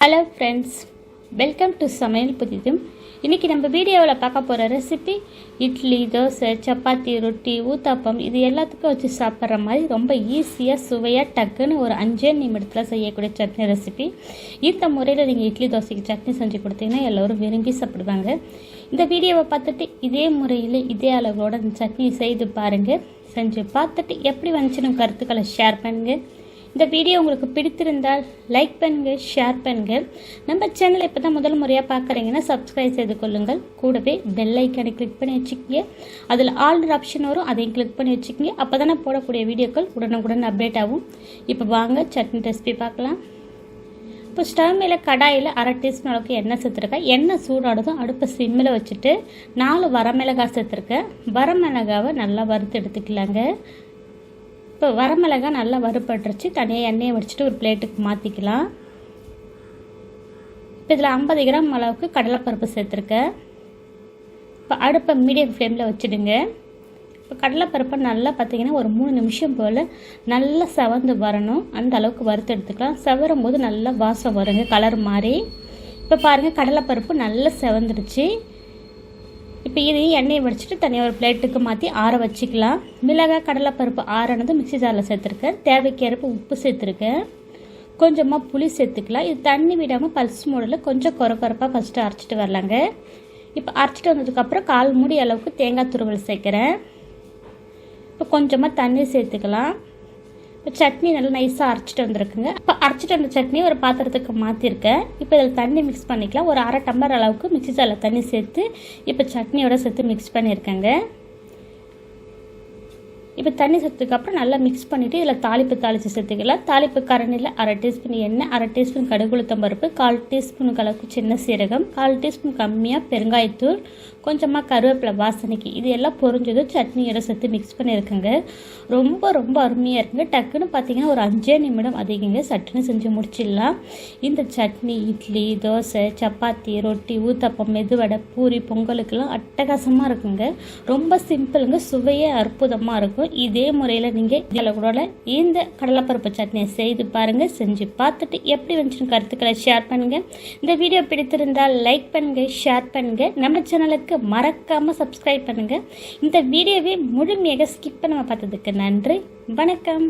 Hello friends welcome to சமையல் புதிதும். இன்றைக்கி நம்ம வீடியோவில் பார்க்க போகிற ரெசிபி இட்லி தோசை சப்பாத்தி ரொட்டி ஊத்தாப்பம் இது எல்லாத்துக்கும் வச்சு சாப்பிட்ற மாதிரி ரொம்ப ஈஸியாக சுவையாக டக்குன்னு ஒரு அஞ்சே நிமிடத்தில் செய்யக்கூடிய சட்னி ரெசிபி இந்த முறையில் நீங்கள் இட்லி தோசைக்கு சட்னி செஞ்சு கொடுத்தீங்கன்னா எல்லோரும் விரும்பி சாப்பிடுவாங்க. இந்த வீடியோவை பார்த்துட்டு இதே முறையில் இதே அளவோட சட்னி செய்து பாருங்கள் செஞ்சு பார்த்துட்டு எப்படி வந்துச்சுன்னு கருத்துக்களை ஷேர் பண்ணுங்கள் இந்த வீடியோ உங்களுக்கு பிடித்திருந்தால் லைக் பண்ணுங்க ஷேர் பண்ணுங்க. நம்ம சேனலை இப்போ தான் முதல் முறையாக பார்க்குறீங்கன்னா சப்ஸ்கிரைப் செய்து கொள்ளுங்கள். கூடவே பெல் ஐக்கனை கிளிக் பண்ணி வச்சுக்கோங்க. அதில் ஆல்டர் ஆப்ஷன் வரும் அதையும் கிளிக் பண்ணி வச்சுக்கோங்க. அப்போ தானே போடக்கூடிய வீடியோக்கள் உடனுக்குடன் அப்டேட் ஆகும். இப்போ வாங்க சட்னி ரெசிபி பார்க்கலாம். இப்போ ஸ்டவ் மேலே கடாயில் அரை டீஸ்பூன் அளவுக்கு எண்ணெய் சேர்த்துருக்கேன். எண்ணெய் சூடானதும் அடுப்பை சிம்மில் வச்சுட்டு நாலு வரமிளகாய் சேர்த்துருக்கேன். வரமிளகாவை நல்லா வறுத்து எடுத்துக்கலாங்க. இப்போ வரமிளகா நல்லா வறுபட்டுருச்சு. தனியாக எண்ணெயை வடிச்சிட்டு ஒரு பிளேட்டுக்கு மாற்றிக்கலாம் இப்போ இதில் ஐம்பது கிராம் அளவுக்கு கடலைப்பருப்பு சேர்த்துருக்கேன். இப்போ அடுப்பை மீடியம் ஃப்ளேமில் வச்சுடுங்க. இப்போ கடலைப்பருப்பை நல்லா பார்த்தீங்கன்னா ஒரு மூணு நிமிஷம் போல் நல்லா செவந்து வரணும். அந்த அளவுக்கு வறுத்து எடுத்துக்கலாம். செவரும் போது நல்லா வாசம் வருங்க கலர் மாதிரி இப்போ பாருங்கள் கடலைப்பருப்பு நல்லா செவந்துடுச்சு இப்போ இதையும் எண்ணெயை வடிச்சிட்டு தனியாக ஒரு பிளேட்டுக்கு மாற்றி ஆற வச்சுக்கலாம். மிளகாய் கடலைப்பருப்பு ஆறானது மிக்சி ஜாரில் சேர்த்துருக்கேன். தேவைக்கேற்ப உப்பு சேர்த்துருக்கேன். கொஞ்சமாக புளி சேர்த்துக்கலாம். இது தண்ணி விடாமல் பல்ஸ் மூடில் கொஞ்சம் குறை குறைப்பாக ஃபஸ்ட்டு அரைச்சிட்டு வரலாங்க. இப்போ அரைச்சிட்டு வந்ததுக்கப்புறம் கால் மூடி அளவுக்கு தேங்காய் துருவல் சேர்க்குறேன். இப்போ கொஞ்சமாக தண்ணி சேர்த்துக்கலாம். சட்னி நல்லா நைஸாக அரைச்சிட்டு வந்திருக்குங்க. இப்போ அரைச்சிட்டு வந்த சட்னி ஒரு பாத்திரத்துக்கு மாற்றிருக்கேன் இப்போ இதில் தண்ணி மிக்ஸ் பண்ணிக்கலாம். ஒரு அரை டம்ளர் அளவுக்கு மிக்சி ஜாரில் தண்ணி சேர்த்து இப்போ சட்னியோட சேர்த்து மிக்ஸ் பண்ணியிருக்கேங்க. இப்போ தண்ணி சேர்த்ததுக்கப்புறம் நல்லா மிக்ஸ் பண்ணிவிட்டு இதில் தாளிப்பு தாளித்து சேர்த்துக்கலாம். தாளிப்பு கரண்டியில் அரை டீஸ்பூன் எண்ணெய் அரை டீஸ்பூன் கடுகுளுத்தம் பருப்பு கால் டீஸ்பூன் கலக்கு சின்ன சீரகம் கால் டீஸ்பூன் கம்மியாக பெருங்காயத்தூள் கொஞ்சமாக கருவேப்பிலை வாசனைக்கு இது எல்லாம் பொறிஞ்சதும் சட்னியோட சேர்த்து மிக்ஸ் பண்ணியிருக்கேங்க. ரொம்ப ரொம்ப அருமையாக இருக்குங்க. டக்குன்னு பார்த்தீங்கன்னா ஒரு அஞ்சே நிமிடம் அதிகங்க. சட்னி செஞ்சு முடிச்சிடலாம். இந்த சட்னி இட்லி தோசை சப்பாத்தி ரொட்டி ஊத்தப்பம் மெதுவடை பூரி பொங்கலுக்கெல்லாம் அட்டகாசமாக இருக்குங்க. ரொம்ப சிம்பிளுங்க. சுவையே அற்புதமாக இருக்கும். இதே முறையில் நீங்கள் இதில் கூட இந்த கடலைப்பருப்பு சட்னியை செய்து பாருங்கள் செஞ்சு பார்த்துட்டு எப்படி வந்துச்சுன்னு கருத்துக்களை ஷேர் பண்ணுங்கள் இந்த வீடியோ பிடித்திருந்தால் லைக் பண்ணுங்கள் ஷேர் பண்ணுங்கள் நம்ம சேனலுக்கு மறக்காமல் சப்ஸ்கிரைப் பண்ணுங்கள் இந்த வீடியோவை முழுமையாக ஸ்கிப் பண்ணாமல் பார்த்ததுக்கு நன்றி வணக்கம்.